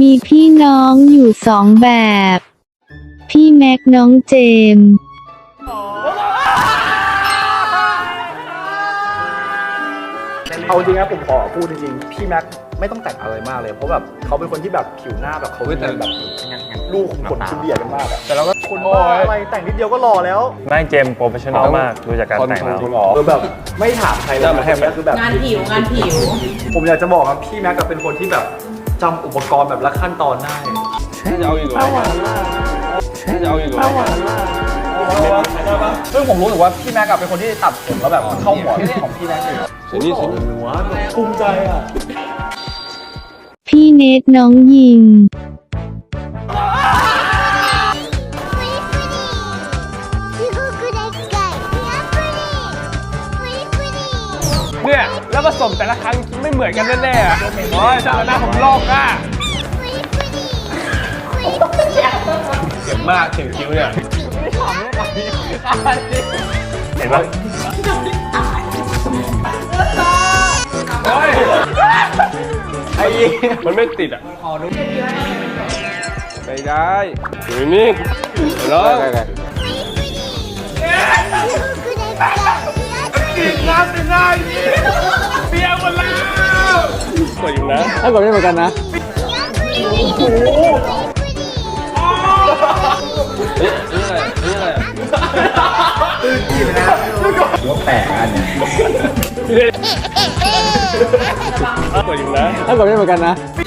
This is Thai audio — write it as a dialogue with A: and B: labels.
A: มีพี่น้องอยู่สองแบบ พี่แม็กน้องเจมส์
B: เอาจริงนะผมขอพูดจริงๆพี่แม็กไม่ต้องแต่งอะไรมากเลย เพราะแบบเขาเป็นคนที่แบบผิวหน้าแบบเขา
C: เฮ้ยแต่
B: เป็นแบบลูกขนคุณเบียดกันมากอะแต่เราก็คนบ้าอะไรแต่งนิดเดียวก็หล่อแล้ว
D: ไม่เจมส์โปรเฟชชั่นอลมากดูจากการแต่งแล้ว
B: เออแบบไม่ถามใครเลยนะคนเนี้ยคือแบบ
E: งานผิวงานผิว
B: ผมอยากจะบอกว่าพี่แม็กกับเป็นคนที่แบบ จำอุปกรณ์แบบละขั้นตอนได้
C: จะเอาอยู่หรือจะเอาอยู่หรือ
B: ซึ่งผมรู้สึกว่าพี่แม็กกับเป็นคนที่ตัดผมแล้วแบบเข้าหัวของพี่แม็กเลย
C: เดี๋ยวนี้ฉัน
B: หัวภูมิใจอะ
A: พี่เนทน้องยิง
D: เนี่ย แล้วผสมแต่ละครั้งไม่เหมือนกันแน่ๆอะโอ้ยชาหน้าผมลอกอะเจ็บมากถึงคิ้วเนี่ยเห็นปะโอ้ยไอ้มันไม่ติดอะไม่ได้อยู่นี่แล้ว สวยอยู่นะ
C: ถ้าแบบนี้เหมือนกันนะเฮ้ยนี่อะไรนี่อะไร
D: สวยอยู่นะ
C: ถ้าแบบนี้เหมือนกันนะ
D: ปี